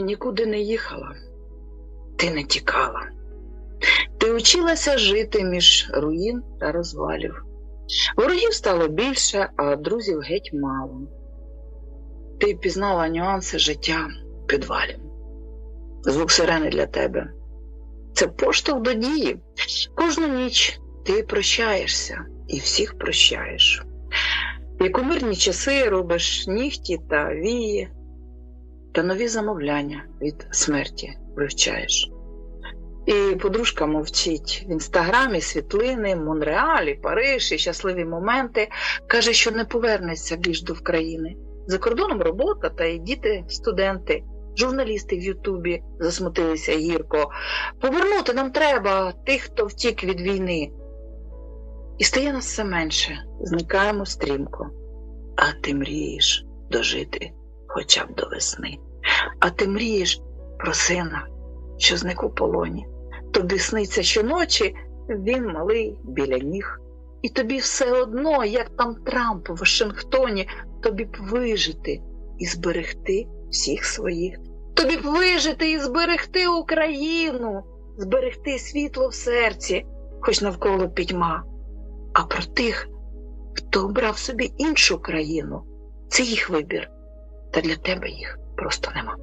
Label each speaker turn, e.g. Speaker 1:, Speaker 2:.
Speaker 1: нікуди не їхала, ти не тікала. Ти училася жити між руїн та розвалів. Ворогів стало більше, а друзів геть мало. Ти пізнала нюанси життя в підвалі. Звук сирени для тебе. Це поштовх до дії. Кожну ніч ти прощаєшся і всіх прощаєш. Як у мирні часи робиш нігті та вії, та нові замовляння від смерті вивчаєш. І подружка мовчить в інстаграмі світлини, Монреалі, Париж і щасливі моменти. Каже, що не повернеться більш до України. За кордоном робота та й діти, студенти, журналісти в Ютубі засмутилися гірко. Повернути нам треба тих, хто втік від війни. І стає нас все менше, зникаємо стрімко. А ти мрієш дожити хоча б до весни. А ти мрієш про сина, що зник у полоні. Тобі сниться щоночі, він малий біля ніг. І тобі все одно, як там Трамп у Вашингтоні, тобі б вижити і зберегти всіх своїх. Тобі б вижити і зберегти Україну, зберегти світло в серці, хоч навколо пітьма. А про тих, хто обрав собі іншу країну, це їх вибір, та для тебе їх просто нема.